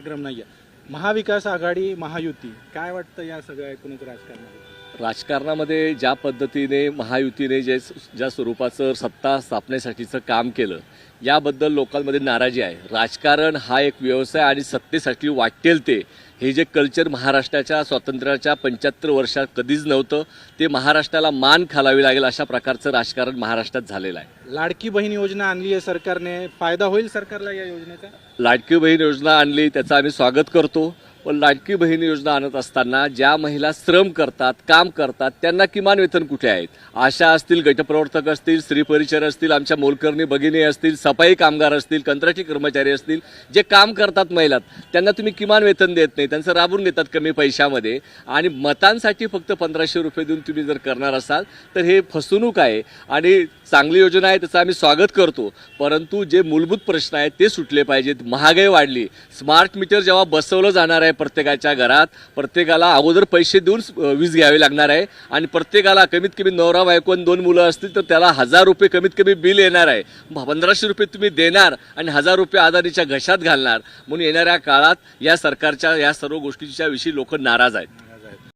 कार्यक्रम नाही आहे महाविकास आघाडी महायुती काय वाटतं या सगळ्या एकूणच राजकारणात राजकारणामध्ये ज्या पद्धतीने महायुतीने जे ज्या स्वरूपाचं सत्ता स्थापनेसाठीचं काम केलं याबद्दल लोकांमध्ये नाराजी आहे. राजकारण हा एक व्यवसाय आणि सत्तेसाठी वाटेल ते हे जे कल्चर महाराष्ट्राच्या स्वातंत्र्याच्या पंच्याहत्तर वर्षात कधीच नव्हतं ते महाराष्ट्राला मान खालावी लागेल अशा प्रकारचं राजकारण महाराष्ट्रात झालेलं आहे. लाडकी बहीण योजना आणली आहे सरकारने. फायदा होईल सरकारला या योजनेचा? लाडकी बहीण योजना आणली त्याचं आम्ही स्वागत करतो. पण लाडकी बहीण योजना आणत असताना ज्या महिला श्रम करतात काम करतात त्यांना किमान वेतन कुठे आहेत आशा असतील गटप्रवर्तक असतील स्त्री परिचर असतील आमच्या मोलकर्णी भगिनी असतील सफाई कामगार असतील कंत्राटी कर्मचारी असतील जे काम करतात महिला त्यांना तुम्ही किमान वेतन देत नाही त्यांचं राबून घेतात कमी पैशामध्ये. आणि मतांसाठी फक्त पंधराशे रुपये देऊन तुम्ही जर करणार असाल तर हे फसवणूक आहे. आणि चांगली योजना आहे त्याचं आम्ही स्वागत करतो. परंतु जे मूलभूत प्रश्न आहेत ते सुटले पाहिजेत. महागाई वाढली. स्मार्ट मीटर जेव्हा बसवलं जाणार आहे प्रत्येकाच्या घरात. प्रत्येकाला अगोदर पैसे देऊन वीज घ्यावी लागणार आहे. आणि प्रत्येकाला कमीत कमी नवरा बायकोन दोन मुलं असतील तर त्याला हजार रुपये कमीत कमी बिल येणार आहे. पंधराशे रुपये तुम्ही देणार आणि हजार रुपये आदानीच्या घशात घालणार. म्हणून येणाऱ्या काळात या सरकारच्या या सर्व गोष्टीच्या विषयी लोक नाराज आहेत.